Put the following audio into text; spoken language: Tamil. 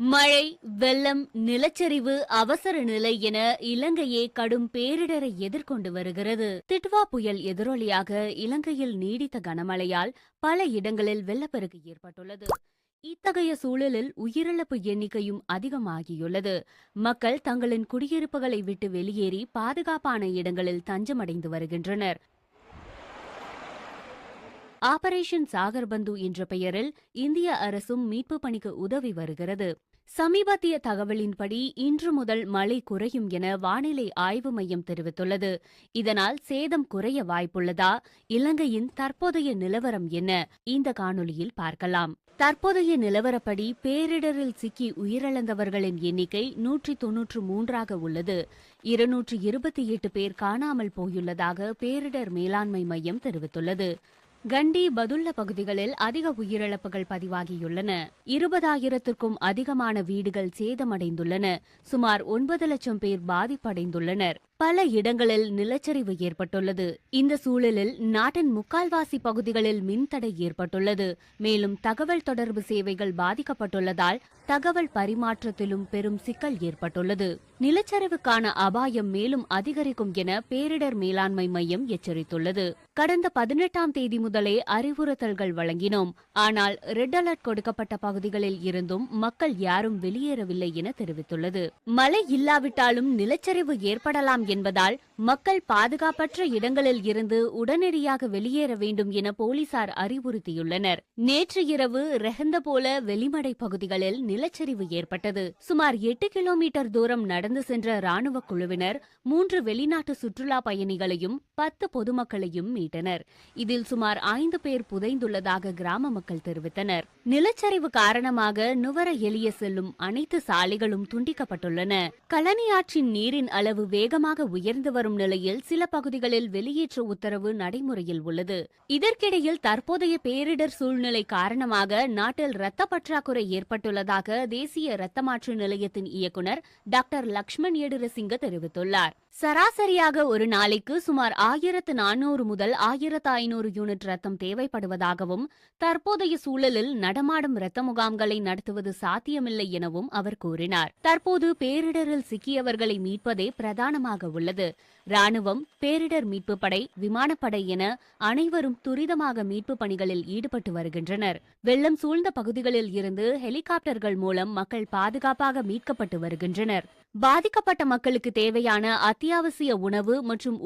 மழை வெள்ளம் நிலச்சரிவு அவசர நிலை என இலங்கையே கடும் பேரிடரை எதிர்கொண்டு வருகிறது. திட்வா புயல் எதிரொலியாக இலங்கையில் நீடித்த கனமழையால் பல இடங்களில் வெள்ளப்பெருக்கு ஏற்பட்டுள்ளது. இத்தகைய சூழலில் உயிரிழப்பு எண்ணிக்கையும் அதிகமாகியுள்ளது. மக்கள் தங்களின் குடியிருப்புகளை விட்டு வெளியேறி பாதுகாப்பான இடங்களில் தஞ்சமடைந்து வருகின்றனர். ஆபரேஷன் சாகர்பந்து என்ற பெயரில் இந்திய அரசும் மீட்பு பணிக்கு உதவி வருகிறது. சமீபத்திய தகவலின்படி இன்று முதல் மழை குறையும் என வானிலை ஆய்வு மையம் தெரிவித்துள்ளது. இதனால் சேதம் குறைய வாய்ப்புள்ளதா இலங்கையின் தற்போதைய நிலவரம் என்ன இந்த காணொளியில் பார்க்கலாம். தற்போதைய நிலவரப்படி பேரிடரில் சிக்கி உயிரிழந்தவர்களின் எண்ணிக்கை நூற்றி தொன்னூற்று மூன்றாக உள்ளது. இருநூற்று இருபத்தி எட்டு பேர் காணாமல் போயுள்ளதாக பேரிடர் மேலாண்மை மையம் தெரிவித்துள்ளது. கண்டி பதுல்ல பகுதிகளில் அதிக உயிரிழப்புகள் பதிவாகியுள்ளன. இருபதாயிரத்திற்கும் அதிகமான வீடுகள் சேதமடைந்துள்ளன. சுமார் ஒன்பது லட்சம் பேர் பாதிப்படைந்துள்ளனர். பல இடங்களில் நிலச்சரிவு ஏற்பட்டுள்ளது. இந்த சூழலில் நாட்டின் முக்கால்வாசி பகுதிகளில் மின்தடை ஏற்பட்டுள்ளது. மேலும் தகவல் தொடர்பு சேவைகள் பாதிக்கப்பட்டுள்ளதால் தகவல் பரிமாற்றத்திலும் பெரும் சிக்கல் ஏற்பட்டுள்ளது. நிலச்சரிவுக்கான அபாயம் மேலும் அதிகரிக்கும் என பேரிடர் மேலாண்மை மையம் எச்சரித்துள்ளது. கடந்த பதினெட்டாம் தேதி முதலே அறிவுறுத்தல்கள் வழங்கினோம். ஆனால் ரெட் அலர்ட் கொடுக்கப்பட்ட பகுதிகளில் இருந்தும் மக்கள் யாரும் வெளியேறவில்லை என தெரிவித்துள்ளது. மழை இல்லாவிட்டாலும் நிலச்சரிவு ஏற்படலாம் என்பதால் மக்கள் பாதுகாப்பற்ற இடங்களில் இருந்து உடனடியாக வெளியேற வேண்டும் என போலீசார் அறிவுறுத்தியுள்ளனர். நேற்று இரவு ரெஹந்தபோல வெளிமடை பகுதிகளில் நிலச்சரிவு ஏற்பட்டது. சுமார் எட்டு கிலோமீட்டர் தூரம் கடந்து சென்ற ராணுவ குழுவினர் மூன்று வெளிநாட்டு சுற்றுலா பயணிகளையும் பத்து பொதுமக்களையும் மீட்டனர். இதில் சுமார் ஐந்து பேர் புதைந்துள்ளதாக கிராம மக்கள் தெரிவித்தனர். நிலச்சரிவு காரணமாக நுவர எளிய செல்லும் அனைத்து சாலைகளும் துண்டிக்கப்பட்டுள்ளன. கழனியாற்றின் நீரின் அளவு வேகமாக உயர்ந்து வரும் நிலையில் சில பகுதிகளில் வெளியேற்ற உத்தரவு நடைமுறையில் உள்ளது. இதற்கிடையில் தற்போதைய பேரிடர் சூழ்நிலை காரணமாக நாட்டில் இரத்த பற்றாக்குறை ஏற்பட்டுள்ளதாக தேசிய இரத்த மாற்று நிலையத்தின் இயக்குநர் டாக்டர் லக்ஷ்மண் ஏடுரசிங்க தெரிவித்துள்ளார். சராசரியாக ஒரு நாளைக்கு சுமார் ஆயிரத்து நானூறு முதல் ஆயிரத்து ஐநூறு யூனிட் ரத்தம் தேவைப்படுவதாகவும் தற்போதைய சூழலில் நடமாடும் இரத்த முகாம்களை நடத்துவது சாத்தியமில்லை எனவும் அவர் கூறினார். தற்போது பேரிடரில் சிக்கியவர்களை மீட்பதே பிரதானமாக உள்ளது. ராணுவம் பேரிடர் மீட்பு படை விமானப்படை என அனைவரும் துரிதமாக மீட்பு பணிகளில் ஈடுபட்டு வருகின்றனர். வெள்ளம் சூழ்ந்த பகுதிகளில் இருந்து ஹெலிகாப்டர்கள் மூலம் மக்கள் பாதுகாப்பாக மீட்கப்பட்டு வருகின்றனர். பாதிக்கப்பட்ட மக்களுக்கு தேவையான அத்தியாவசிய உணவு மற்றும்